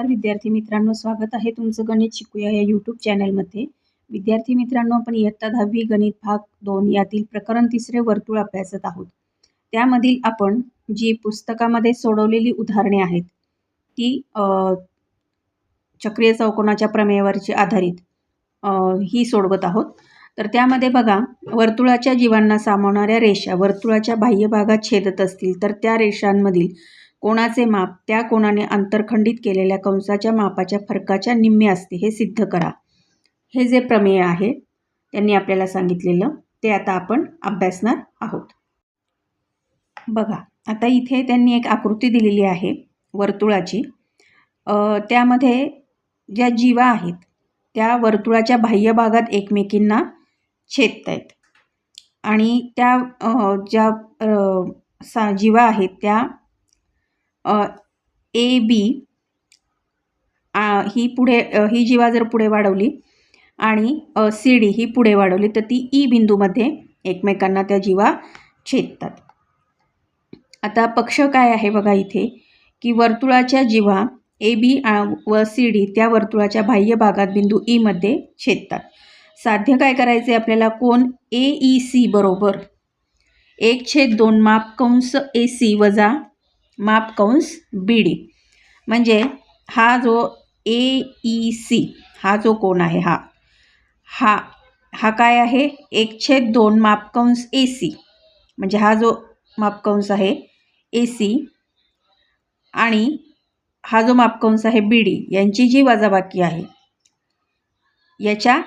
नमस्कार विद्यार्थी मित्रांनो स्वागत आहे तुमचं गणित शिकूया या यूट्यूब चॅनलमध्ये विद्यार्थी मित्रांनो आपण इयत्ता दहावी गणित भाग दोन यातील प्रकरण तिसरे वर्तुळ अभ्यासत आहोत. त्यामधील आपण जी पुस्तकामध्ये सोडवलेली उदाहरणे आहेत ती चक्रीय चौकोनाच्या प्रमेयावरची आधारित ही सोडवत आहोत. तर त्यामध्ये बघा वर्तुळाच्या जीवांना सामावणाऱ्या रेषा वर्तुळाच्या बाह्य भागात छेदत असतील तर त्या रेषांमधील कोणाचे माप त्या कोणाने अंतरखंडित केलेल्या कंसाच्या मापाच्या फरकाच्या निम्मे असते हे सिद्ध करा. हे जे प्रमेय आहे त्यांनी आपल्याला सांगितलेलं ते आता आपण अभ्यासणार आहोत. बघा आता इथे त्यांनी एक आकृती दिलेली आहे वर्तुळाची. त्यामध्ये ज्या जीवा आहेत त्या वर्तुळाच्या बाह्य भागात एकमेकींना छेदत आहेत आणि त्या ज्या सा जीवा आहेत त्या ए बी ही पुढे ही जीवा जर पुढे वाढवली आणि सी डी ही पुढे वाढवली तर ती ई बिंदूमध्ये एकमेकांना त्या जीवा छेदतात. आता पक्ष काय आहे बघा इथे की वर्तुळाच्या जीवा ए बी व सी डी त्या वर्तुळाच्या बाह्य भागात बिंदू ईमध्ये छेदतात. साध्य काय करायचे आपल्याला? कोण ए ई सी बरोबर. एक छेद दोन माप कंस ए सी वजा माप कंस बी डी म्हणजे हा जो ए ई सी हा जो कोण आहे हा. हा हा काय आहे? एक छेद दोन माप कंस ए सी म्हणजे हा जो माप कंस आहे ए सी आणि हा जो मापकंस आहे बी डी यांची जी वजाबाकी आहे याच्या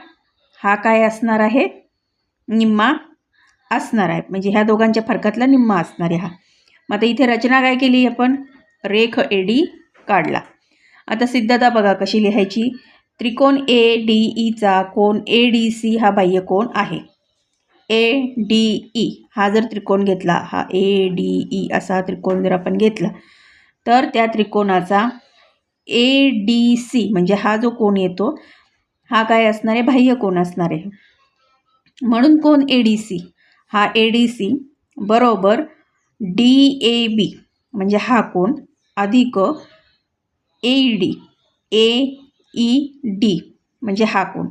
हा काय असणार आहे? निम्मा असणार आहे. म्हणजे ह्या दोघांच्या फरकातला निम्मा असणार आहे हा. मग आता इथे रचना काय केली आपण? रेख ए डी काढला. आता सिद्धता बघा कशी लिहायची. त्रिकोण ए डी ईचा कोण ए डी सी हा बाह्य कोण आहे. ए डी ई हा जर त्रिकोण घेतला हा ए डी ई असा त्रिकोण जर आपण घेतला तर त्या त्रिकोणाचा ए डी सी म्हणजे हा जो कोण येतो हा काय असणार आहे? बाह्य कोण असणार आहे. म्हणून कोण ए डी सी हा ए डी सी बरोबर डी ए बी म्हणजे हा कोण? अधिक A D A E D म्हणजे हा कोण?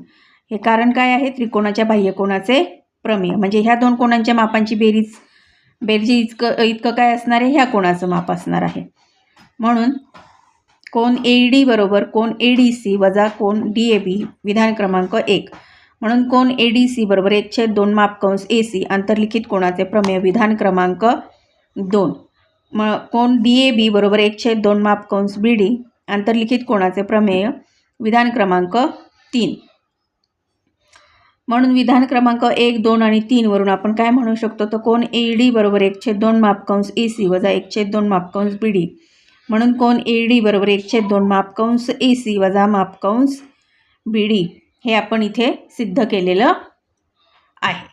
हे कारण काय आहे? त्रिकोणाच्या बाह्यकोणाचे प्रमेय. म्हणजे ह्या दोन कोणांच्या मापांची बेरीज बेरजी इतकं इतकं काय असणार आहे? ह्या कोणाचं माप असणार आहे. म्हणून कोण ए डी बरोबर कोण ए डी सी वजा कोण डी ए बी विधान क्रमांक एक. म्हणून कोण ए डी सी बरोबर एकशे दोन माप कंस ए सी आंतरलिखित कोणाचे प्रमेय विधान क्रमांक दोन. म कोण डी ए बी बरोबर एक छेद दोन माप कंस बी डी आंतरलिखित कोणाचे प्रमेय? विधान क्रमांक तीन. म्हणून विधान क्रमांक एक दोन आणि तीनवरून आपण काय म्हणू शकतो? तर कोण ए डी बरोबर एक छेद दोन मापकंस ए सी वजा एक छेद दोन मापकंस बी डी म्हणून कोण ए डी बरोबर एक छेद दोन मापकंस ए सी वजा मापकंस बी डी हे आपण इथे सिद्ध केलेलं आहे.